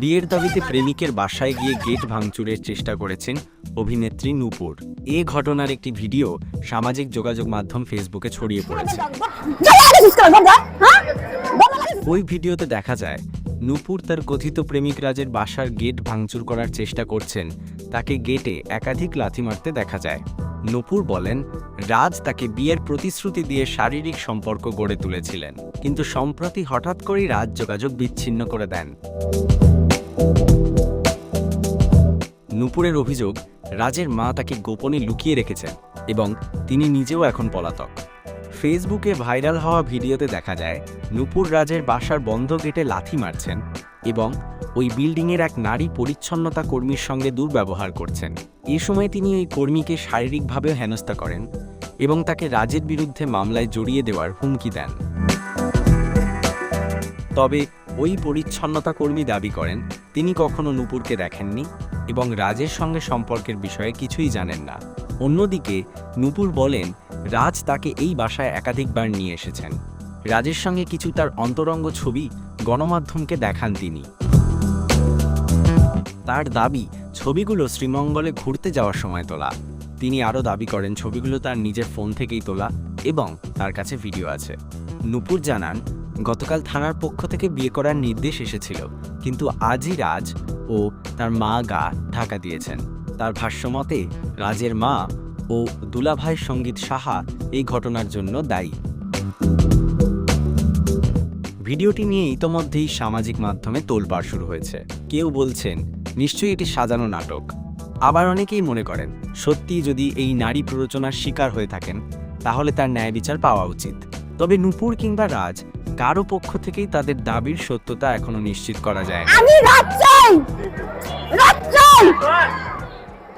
বিয়ের দাবিতে প্রেমিকের বাসায় গিয়ে গেট ভাঙচুরের চেষ্টা করেছেন অভিনেত্রী নূপুর। এ ঘটনার একটি ভিডিও সামাজিক যোগাযোগ মাধ্যম ফেসবুকে ছড়িয়ে পড়েছে। হ্যাঁ? ওই ভিডিওতে দেখা যায় নূপুর তার কথিত প্রেমিক রাজের বাসার গেট ভাঙচুর করার চেষ্টা করছেন। তাকে গেটে একাধিক লাথি মারতে দেখা যায়। নূপুর বলেন, রাজ তাকে বিয়ের প্রতিশ্রুতি দিয়ে শারীরিক সম্পর্ক গড়ে তুলেছিলেন, কিন্তু সম্প্রতি হঠাৎ করেই রাজ যোগাযোগ বিচ্ছিন্ন করে দেন। নূপুরের অভিযোগ, রাজের মা তাকে গোপনে লুকিয়ে রেখেছেন এবং তিনি নিজেও এখন পলাতক। ফেসবুকে ভাইরাল হওয়া ভিডিওতে দেখা যায়, নূপুর রাজের বাসার বন্ধ গেটে লাথি মারছেন এবং ওই বিল্ডিংয়ের এক নারী পরিচ্ছন্নতা কর্মীর সঙ্গে দুর্ব্যবহার করছেন। এ সময় তিনি ওই কর্মীকে শারীরিকভাবেও হেনস্থা করেন এবং তাকে রাজের বিরুদ্ধে মামলায় জড়িয়ে দেওয়ার হুমকি দেন। তবে ওই পরিচ্ছন্নতা কর্মী দাবি করেন, তিনি কখনো নূপুরকে দেখেননি এবং রাজের সঙ্গে সম্পর্কের বিষয়ে কিছুই জানেন না। অন্যদিকে নূপুর বলেন, রাজ তাকে এই বাসায় একাধিকবার নিয়ে এসেছেন। রাজের সঙ্গে কিছু তার অন্তরঙ্গ ছবি গণমাধ্যমকে দেখান তিনি। তার দাবি, ছবিগুলো শ্রীমঙ্গলে ঘুরতে যাওয়ার সময় তোলা। তিনি আরও দাবি করেন, ছবিগুলো তার নিজের ফোন থেকেই তোলা এবং তার কাছে ভিডিও আছে। নূপুর জানান, গতকাল থানার পক্ষ থেকে বিয়ে করার নির্দেশ এসেছিল, কিন্তু আজই রাজ ও তার মা গা ঢাকা দিয়েছেন। তার ভাষ্যমতে রাজের মা ও দুলাভাই সংগীত সাহা এই ঘটনার জন্য দায়ী। ভিডিওটি নিয়ে ইতোমধ্যেই সামাজিক মাধ্যমে তোলপাড় শুরু হয়েছে। কেউ বলছেন, নিশ্চয়ই এটি সাজানো নাটক। আবার অনেকেই মনে করেন, সত্যি যদি এই নারী প্ররোচনার শিকার হয়ে থাকেন, তাহলে তার ন্যায় বিচার পাওয়া উচিত। তবে নূপুর কিংবা রাজ কারও পক্ষ থেকেই তাদের দাবির সত্যতা এখনও নিশ্চিত করা যায় আমি